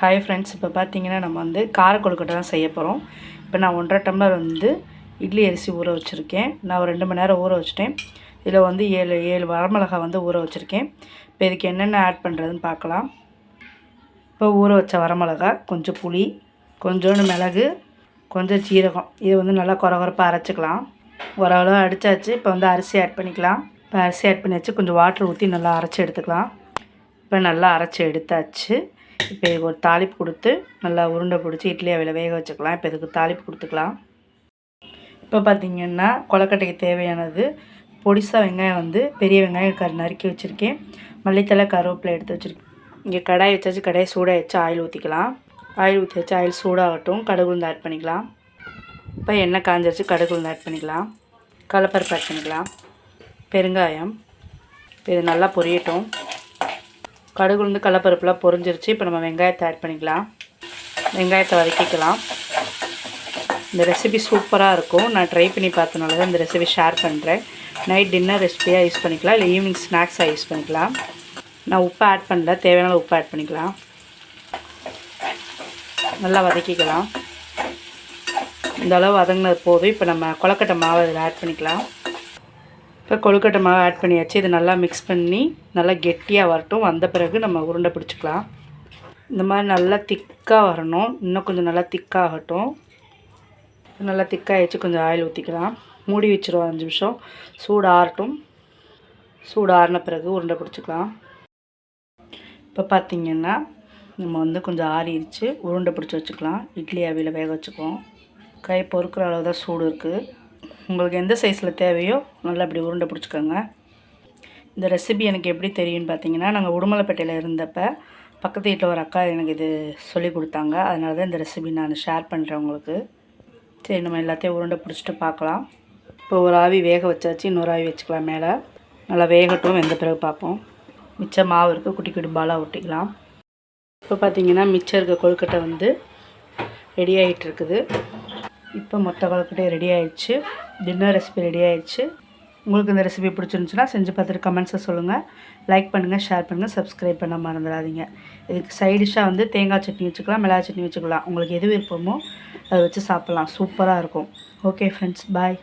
Hi friends இப்போ பார்த்தீங்கன்னா நம்ம வந்து கார கொழுக்கட்டை தான் செய்ய போகிறோம் இப்போ நான் ஒன்றரை டம்ளர் வந்து இட்லி அரிசி ஊற வச்சுருக்கேன். நான் ஒரு ரெண்டு மணி நேரம் ஊற வச்சுட்டேன். இதில் வந்து ஏழு ஏழு வரமிளகாய் வந்து ஊற வச்சுருக்கேன். இப்போ இதுக்கு என்னென்ன ஆட் பண்ணுறதுன்னு பார்க்கலாம் இப்போ ஊற வச்ச வரமிளகா கொஞ்சம் புளி கொஞ்சோண்டு மிளகு கொஞ்சம் சீரகம். இது வந்து நல்லா குறகுறப்பாக அரைச்சிக்கலாம். ஓரளவு அடித்தாச்சு இப்போ வந்து அரிசி ஆட் பண்ணிக்கலாம். இப்போ அரிசி ஆட் பண்ணியாச்சு கொஞ்சம் வாட்டர் ஊற்றி நல்லா அரைச்சி எடுத்துக்கலாம். இப்போ நல்லா அரைச்சி எடுத்தாச்சு. இப்போ இதுக்கு ஒரு தாளிப்பு கொடுத்து நல்லா உருண்டை பிடிச்சி இட்லி அவையில் வேக வச்சுக்கலாம். இப்போ இதுக்கு தாளிப்பு கொடுத்துக்கலாம். இப்போ பார்த்திங்கன்னா கொலக்கட்டைக்கு தேவையானது பொடிசா வெங்காயம் வந்து பெரிய வெங்காயம் கரு நறுக்கி வச்சுருக்கேன். மல்லித்தலை கருவேப்பிலை எடுத்து வச்சுருக்கேன். இங்கே கடாய் வச்சாச்சு கடாயை சூடாக வச்சு ஆயில் ஊற்றிக்கலாம். ஆயில் ஊற்றி வச்சு ஆயில் சூடாகட்டும். கடுகு உளுந்து ஆட் பண்ணிக்கலாம். இப்போ எண்ணெய் காஞ்சிருச்சு கடுகு உளுந்து ஆட் பண்ணிக்கலாம். கடலப்பருப்பு ஆட் பண்ணிக்கலாம். பெருங்காயம். இப்போ இது நல்லா பொரியட்டும். கடுகு வந்து கடலப்பருப்புலாம் பொரிஞ்சிருச்சு. இப்போ நம்ம வெங்காயத்தை ஆட் பண்ணிக்கலாம். வெங்காயத்தை வதக்கிக்கலாம். இந்த ரெசிபி சூப்பராக இருக்கும். நான் ட்ரை பண்ணி பார்த்தனால தான் இந்த ரெசிபி ஷேர் பண்ணுறேன் நைட் டின்னர் ரெசிபியாக யூஸ் பண்ணிக்கலாம். இல்லை ஈவினிங் ஸ்நாக்ஸாக யூஸ் பண்ணிக்கலாம். நான் உப்பு ஆட் பண்ணல. தேவையான உப்பு ஆட் பண்ணிக்கலாம். நல்லா வதக்கிக்கலாம். இந்த அளவு வதங்கினது போதும். இப்போ நம்ம கொலக்கட்டை மாவு இதில் ஆட் பண்ணிக்கலாம். இப்போ கொழுக்கட்டை மாவு ஆட் பண்ணியாச்சு. இது நல்லா மிக்ஸ் பண்ணி நல்லா கெட்டியாக வரட்டும். வந்த பிறகு நம்ம உருண்டை பிடிச்சிக்கலாம். இந்த மாதிரி நல்லா திக்காக வரணும். இன்னும் கொஞ்சம் நல்லா திக்காகட்டும் நல்லா திக்காகிடுச்சு கொஞ்சம் ஆயில் ஊற்றிக்கலாம் மூடி வச்சிருவோம் அஞ்சு நிமிஷம். சூடு ஆறட்டும். சூடு ஆறின பிறகு உருண்டை பிடிச்சிக்கலாம். இப்போ பார்த்திங்கன்னா நம்ம வந்து கொஞ்சம் ஆறிடுச்சு. உருண்டை பிடிச்சி வச்சுக்கலாம். இட்லி அவியில் வேக வச்சுக்குவோம். கை பொறுக்கிற அளவு தான் சூடு இருக்குது உங்களுக்கு எந்த சைஸில் தேவையோ நல்லா இப்படி உருண்டை பிடிச்சிக்கோங்க. இந்த ரெசிபி எனக்கு எப்படி தெரியும்னு பார்த்தீங்கன்னா நாங்கள் உடுமலைப்பேட்டையில் இருந்தப்போ பக்கத்து வீட்டில் ஒரு அக்கா எனக்கு இது சொல்லி கொடுத்தாங்க. அதனால தான் இந்த ரெசிபி நான் ஷேர் பண்ணுறேன் உங்களுக்கு. சரி நம்ம எல்லாத்தையும் உருண்டை பிடிச்சிட்டு பார்க்கலாம் இப்போ ஒரு ஆவி வேக வச்சாச்சு இன்னொரு ஆவி வச்சுக்கலாம் மேலே. நல்லா வேகட்டும் வெந்த பிறகு பார்ப்போம். மிச்ச மாவு இருக்குது குட்டி குட்டி பாலாக ஒட்டிக்கலாம். இப்போ பார்த்தீங்கன்னா மிச்சம் இருக்க கொழுக்கட்டை வந்து ரெடி ஆகிட்டு இருக்குது. இப்போ மொத்த கொழுக்கட்டையும் ரெடி ஆயிடுச்சு. டின்னர் ரெசிபி ரெடி ஆயிடுச்சு. உங்களுக்கு இந்த ரெசிபி பிடிச்சிருந்துச்சுன்னா செஞ்சு பார்த்துட்டு கமெண்ட்ஸை சொல்லுங்கள் லைக் பண்ணுங்கள் ஷேர் பண்ணுங்கள் சப்ஸ்கிரைப் பண்ண மறந்துடாதீங்க. இதுக்கு சைடிஷாக வந்து தேங்காய் சட்னி வச்சுக்கலாம் மிளகா சட்னி வச்சுக்கலாம். உங்களுக்கு எது விருப்பமோ அதை வச்சு சாப்பிட்லாம். சூப்பராக இருக்கும். Okay friends bye